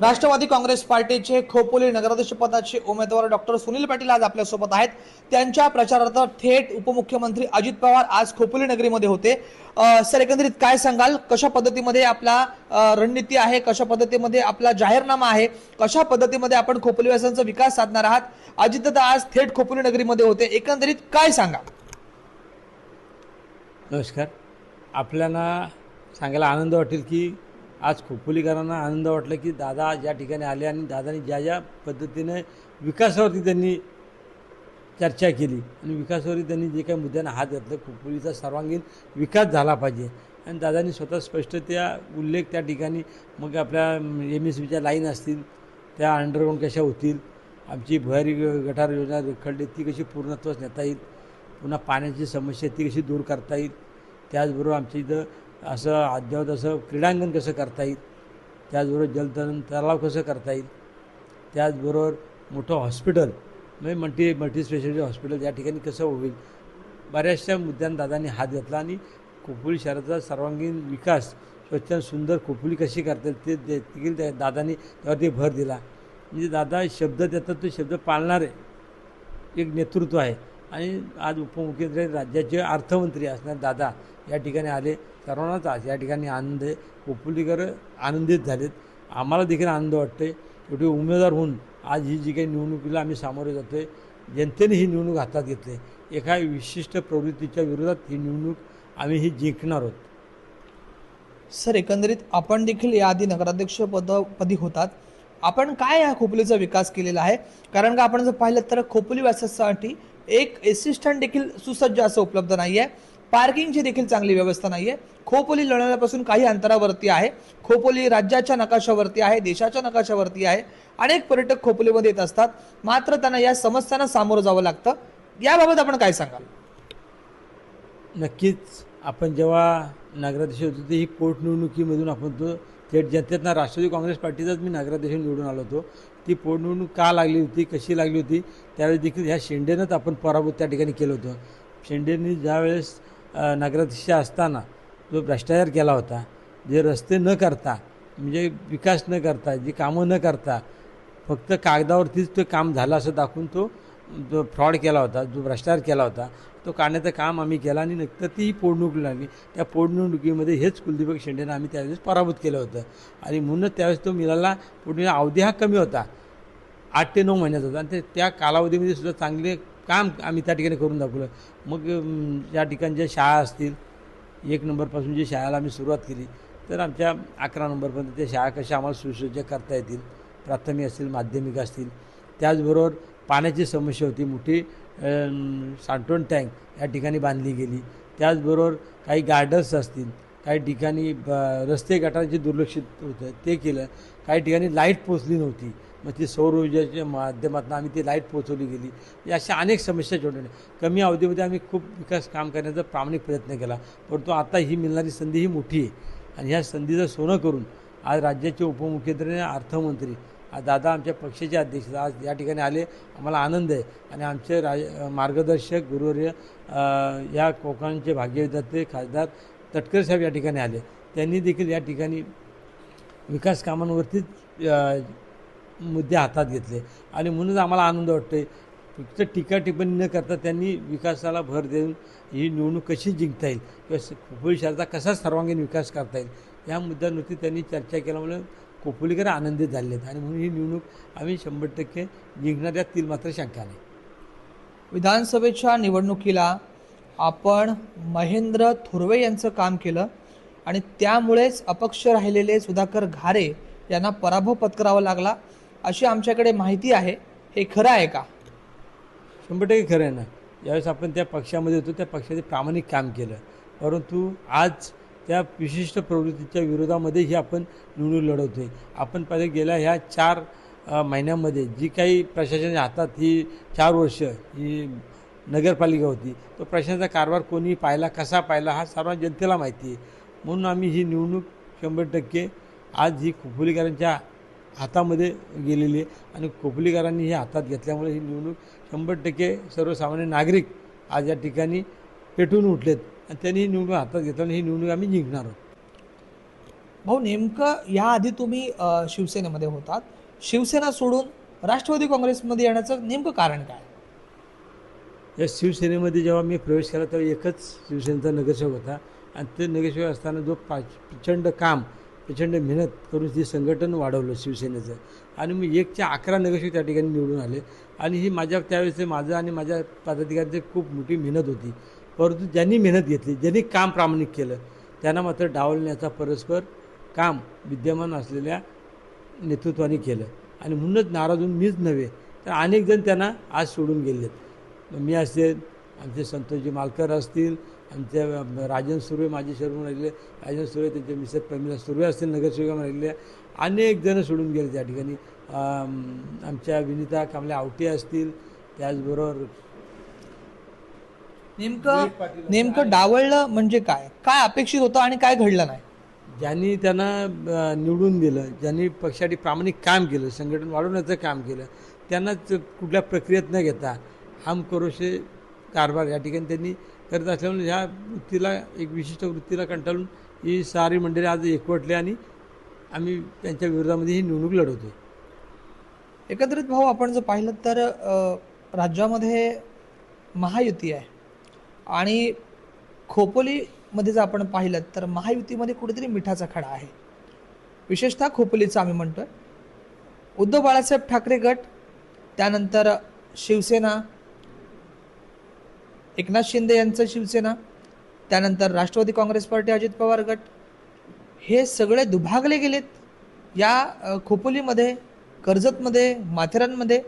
राष्ट्रवादी काँग्रेस पार्टीचे खोपोली नगराध्यक्ष पदाचे उमेदवार डॉक्टर सुनील पाटील आज आपल्यासोबत आहेत. त्यांच्या प्रचारार्थ थेट उपमुख्यमंत्री अजित पवार आज खोपोली नगरीमध्ये होते. सर एकंदरीत काय सांगाल? कशा पद्धतीमध्ये आपला रणनीती आहे? कशा पद्धतीमध्ये आपला जाहीरनामा आहे? कशा पद्धतीमध्ये आपण खोपोलीवासियांचा विकास साधणार आहात? अजितदादा आज थेट खोपोली नगरीमध्ये होते. एकंदरीत काय सांगा? नमस्कार. आपल्याला सांगायला आनंद वाटेल की आज खोपोलीकरांना आनंद वाटला की दादा ज्या ठिकाणी आले आणि दादानी ज्या ज्या पद्धतीने विकासावरती त्यांनी चर्चा केली आणि विकासावरती त्यांनी जे काही मुद्द्यांना हात घातलं खोपोलीचा सर्वांगीण विकास झाला पाहिजे. आणि दादांनी स्वतः स्पष्ट त्या उल्लेख त्या ठिकाणी मग आपल्या एम एस बीच्या लाईन असतील त्या अंडरग्राऊंड कशा होतील आमची भुयारी गटार योजना रेखडली ती कशी पूर्णत्वास नेता येईल पुन्हा पाण्याची समस्या ती कशी दूर करता येईल त्याचबरोबर आमच्या इथं असं अद्यावत असं क्रीडांगण कसं करता येईल? त्याचबरोबर जलतरण तलाव कसं करता येईल? त्याचबरोबर मोठं हॉस्पिटल म्हणजे मल्टी मल्टी स्पेशालिटी हॉस्पिटल या ठिकाणी कसं होईल? बऱ्याचशा मुद्द्यांना दादांनी हात घातला आणि खोपोली शहराचा सर्वांगीण विकास स्वच्छ आणि सुंदर खोपोली कशी करता येईल ते दे- देखील त्या दादांनी त्यावरती भर दिला. म्हणजे दादा शब्द देतात तो शब्द पाळणारे एक नेतृत्व आहे. आणि आज उपमुख्यमंत्री राज्याचे अर्थमंत्री असणारे दादा या ठिकाणी आले. सर्वांनाच आज या ठिकाणी आनंद आहे कोपुलीकर आनंदित झालेत. आम्हाला देखील आनंद वाटते एवढी उमेदवार होऊन आज ही जी काही निवडणुकीला आम्ही सामोरे जातो आहे जनतेने ही निवडणूक हातात घेतली. एका विशिष्ट प्रवृत्तीच्या विरोधात ही निवडणूक आम्ही ही जिंकणार आहोत. सर एकंदरीत आपण देखील याआधी नगराध्यक्ष पद पदी होतात. आपण काय या खोपलीचा विकास केलेला आहे? कारण का आपण जर पाहिलं तर खोपलीवासासाठी एक असिस्टंट देखील सुसज्ज असं उपलब्ध नाही आहे पार्किंगची देखील चांगली व्यवस्था नाही आहे खोपोली लढण्यापासून काही अंतरावरती आहे. खोपोली राज्याच्या नकाशावरती आहे देशाच्या नकाशावरती आहे. अनेक पर्यटक खोपोलीमध्ये येत असतात. मात्र त्यांना या समस्यांना सामोरं जावं लागतं. याबाबत आपण काय सांगाल? नक्कीच. आपण जेव्हा नगराध्यक्ष होतो ते ही पोटनिवडणुकीमधून आपण तो थेट जनतेतना राष्ट्रवादी काँग्रेस पार्टीचाच मी नगराध्यक्ष निवडून आलो होतो. ती पोटनिवडणूक का लागली होती कशी लागली होती त्यावेळेस देखील ह्या शेंडेनंच आपण पराभूत त्या ठिकाणी केलं होतं. शेंडेंनी ज्यावेळेस नगराध्यक्ष असताना जो भ्रष्टाचार केला होता जे रस्ते न करता म्हणजे विकास न करता जी कामं न करता फक्त कागदावरतीच ते काम झालं असं दाखवून तो जो फ्रॉड केला होता जो भ्रष्टाचार केला होता तो काढण्याचं काम आम्ही केलं आणि नंतर ती पोडणूक लागली. त्या पोडणुकीमध्ये हेच कुलदीपक शेंडेनं आम्ही त्यावेळेस पराभूत केलं होतं. आणि म्हणूनच त्यावेळेस तो मिळाला पोटनिवडणूक अवधी हा कमी होता. आठ ते नऊ महिन्याचा होता. आणि ते त्या कालावधीमध्ये सुद्धा चांगले काम आम्ही त्या ठिकाणी करून दाखवलं. मग ज्या या ठिकाणी ज्या शाळा असतील एक नंबरपासून जी शाळेला आम्ही सुरुवात केली तर आमच्या अकरा नंबरपर्यंत त्या शाळा कशा आम्हाला सुसज्ज करता येतील प्राथमिक असतील माध्यमिक असतील त्याचबरोबर पाण्याची समस्या होती मोठी अम, टँक या ठिकाणी बांधली गेली. त्याचबरोबर काही गार्डन्स असतील काही ठिकाणी ब- रस्ते गटारांचे दुर्लक्षित होतं ते केलं. काही ठिकाणी लाइट पोचली नव्हती. मग ती सौरऊर्जाच्या माध्यमातून आम्ही ती लाइट पोचवली गेली. या अशा अनेक समस्या छोट्या कमी अवधीमध्ये आम्ही खूप विकास काम करण्याचा प्रामाणिक प्रयत्न केला. परंतु आता ही मिळणारी संधी ही मोठी आहे. आणि ह्या संधीचं सोनं करून आज राज्याचे उपमुख्यमंत्री आणि अर्थमंत्री आज दादा आमच्या पक्षाचे अध्यक्ष आज या ठिकाणी आले. आम्हाला आनंद आहे. आणि आमचे राज मार्गदर्शक गुरुवर्य या कोकणचे भाग्यविधाते खासदार तटकर साहेब या ठिकाणी आले. त्यांनी देखील या ठिकाणी विकास कामांवरतीच मुद्दे हातात घेतले. आणि म्हणूनच आम्हाला आनंद वाटतोय. फक्त टीका टिप्पणी न करता त्यांनी विकासाला भर देऊन ही निवडणूक कशी जिंकता येईल? किंवा स- शहराचा कसा सर्वांगीण विकास करता येईल? या मुद्द्यांवरती त्यांनी चर्चा केल्यामुळे खोपोलीकर आनंदित झाले आहेत. आणि म्हणून ही निवडणूक आम्ही शंभर टक्के जिंकणार यात तील मात्र शंका नाही विधानसभेच्या निवडणुकीला आपण महेंद्र थोरवे यांचं काम केलं आणि त्यामुळेच अपक्ष राहिलेले सुधाकर घारे यांना पराभव पत्करावा लागला. अशी आमच्याकडे माहिती आहे. हे खरं आहे का? शंभर टक्के खरं आहे ना. ज्यावेळेस आपण त्या पक्षामध्ये होतो. त्या पक्षाचे प्रामाणिक काम केलं. परंतु आज त्या विशिष्ट प्रवृत्तीच्या विरोधामध्येही आपण निवडणूक लढवतो आहे आपण पाहिजे गेल्या ह्या चार महिन्यामध्ये जी काही प्रशासनाच्या हातात ही चार वर्ष ही नगरपालिका होती तो प्रशासनाचा कारभार कोणी पाहिला कसा पाहिला हा सर्व जनतेला माहिती आहे. म्हणून आम्ही ही निवडणूक शंभर टक्के आज ही खुपुलीकरांच्या हातामध्ये गेलेली आहे. आणि खोपोलीकरांनी ही हातात घेतल्यामुळे ही निवडणूक शंभर टक्के सर्वसामान्य नागरिक आज या ठिकाणी पेटून उठलेत. आणि त्यांनी ही निवडणूक हातात घेतल्याने ही निवडणूक आम्ही जिंकणार आहोत. भाऊ नेमकं याआधी तुम्ही शिवसेनेमध्ये होतात. शिवसेना सोडून राष्ट्रवादी काँग्रेसमध्ये येण्याचं नेमकं कारण काय? या शिवसेनेमध्ये जेव्हा मी प्रवेश केला तेव्हा एकच शिवसेनेचा नगरसेवक होता. आणि ते नगरसेवक असताना जो पा प्रचंड काम प्रचंड मेहनत करून ते संघटन वाढवलं शिवसेनेचं. आणि मी एकच्या अकरा नगरसेवक त्या ठिकाणी निवडून आले. आणि ही माझ्या त्यावेळेस माझं आणि माझ्या पदाधिकाऱ्यांची खूप मोठी मेहनत होती. परंतु ज्यांनी मेहनत घेतली ज्यांनी काम प्रामाणिक केलं त्यांना मात्र डावलण्याचा परस्पर काम विद्यमान असलेल्या नेतृत्वाने केलं. आणि म्हणूनच नाराज होऊन मीच नव्हे तर अनेक जण त्यांना आज सोडून गेलेत. मी असेल आमचे संतोषजी मालकर असतील आमचे राजन सुर्वे माजी शर्मन राहिले राजन सुर्वे त्यांचे मिसेस प्रमिला सुर्वे असतील नगरसेविका राहिले अनेक जण सोडून गेले त्या ठिकाणी. आम, आमच्या विनिता कांबळे आवटे असतील त्याचबरोबर नेमकं नेमकं डावळलं म्हणजे काय? काय अपेक्षित होतं आणि काय घडलं नाही? ज्यांनी त्यांना निवडून दिलं ज्यांनी पक्षासाठी प्रामाणिक काम केलं संघटन वाढवण्याचं काम केलं त्यांनाच कुठल्या प्रक्रियेत न घेता हम करोशे कारभार या ठिकाणी त्यांनी करत असल्यामुळे ह्या वृत्तीला एक विशिष्ट वृत्तीला कंटाळून ही सारी मंडळी आज एकवटली आणि आम्ही त्यांच्या विरोधामध्ये ही निवडणूक लढवतो एकत्रित भाऊ आपण जर पाहिलं तर राज्यामध्ये महायुती आहे. आणि खोपोलीमध्ये जर आपण पाहिलं तर महायुतीमध्ये कुठेतरी मिठाचा खडा आहे. विशेषतः खोपोलीचा आम्ही म्हणतोय. उद्धव बाळासाहेब ठाकरे गट त्यानंतर शिवसेना एकनाथ शिंदे यांचं शिवसेना त्यानंतर राष्ट्रवादी काँग्रेस पार्टी अजित पवार गट हे सगळे दुभागले गेलेत. या खोपोलीमध्ये कर्जतमध्ये माथेरानमध्ये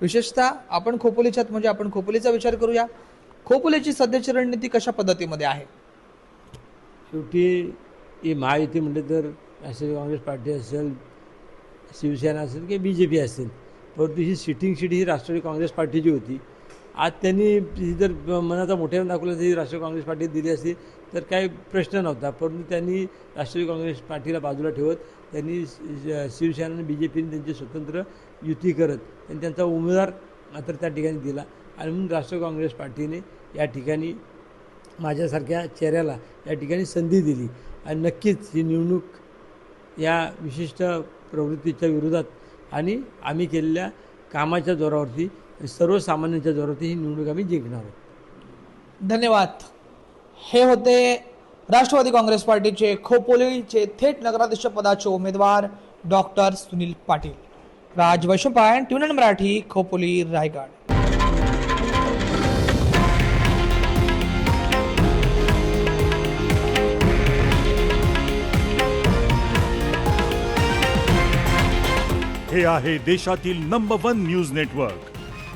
विशेषतः आपण खोपोलीच्यात म्हणजे आपण खोपोलीचा विचार करूया. खोपोलीची सध्याची रणनीती कशा पद्धतीमध्ये आहे? शेवटी ही महायुती म्हटलं तर राष्ट्रवादी काँग्रेस पार्टी असेल शिवसेना असेल किंवा बी जे पी असेल. परंतु ही सिटिंग सीट ही राष्ट्रवादी काँग्रेस पार्टीची होती. आज त्यांनी जर मनाचा मोठ्या दाखवलं तरी राष्ट्रीय काँग्रेस पार्टी दिली असती तर काही प्रश्न नव्हता. परंतु त्यांनी राष्ट्रवादी काँग्रेस पार्टीला बाजूला ठेवत त्यांनी शि- शिवसेना आणि बी जे पीने त्यांची स्वतंत्र युती करत त्यांनी त्यांचा उमेदवार मात्र त्या ठिकाणी दिला. आणि म्हणून राष्ट्रीय काँग्रेस पार्टीने या ठिकाणी माझ्यासारख्या चेहऱ्याला या ठिकाणी संधी दिली. आणि नक्कीच ही निवडणूक या विशिष्ट प्रवृत्तीच्या विरोधात आणि आम्ही केलेल्या कामाच्या जोरावरती सर्वसामान्यांच्या जोरावरती ही निवडणूक आम्ही जिंकणार आहोत. धन्यवाद. हे होते राष्ट्रवादी काँग्रेस पार्टीचे खोपोलीचे थेट नगराध्यक्ष पदाचे उमेदवार डॉक्टर सुनील पाटील. राज वैशंपायन ट्युनन मराठी खोपोली रायगड. हे आहे देशातील नंबर वन न्यूज नेटवर्क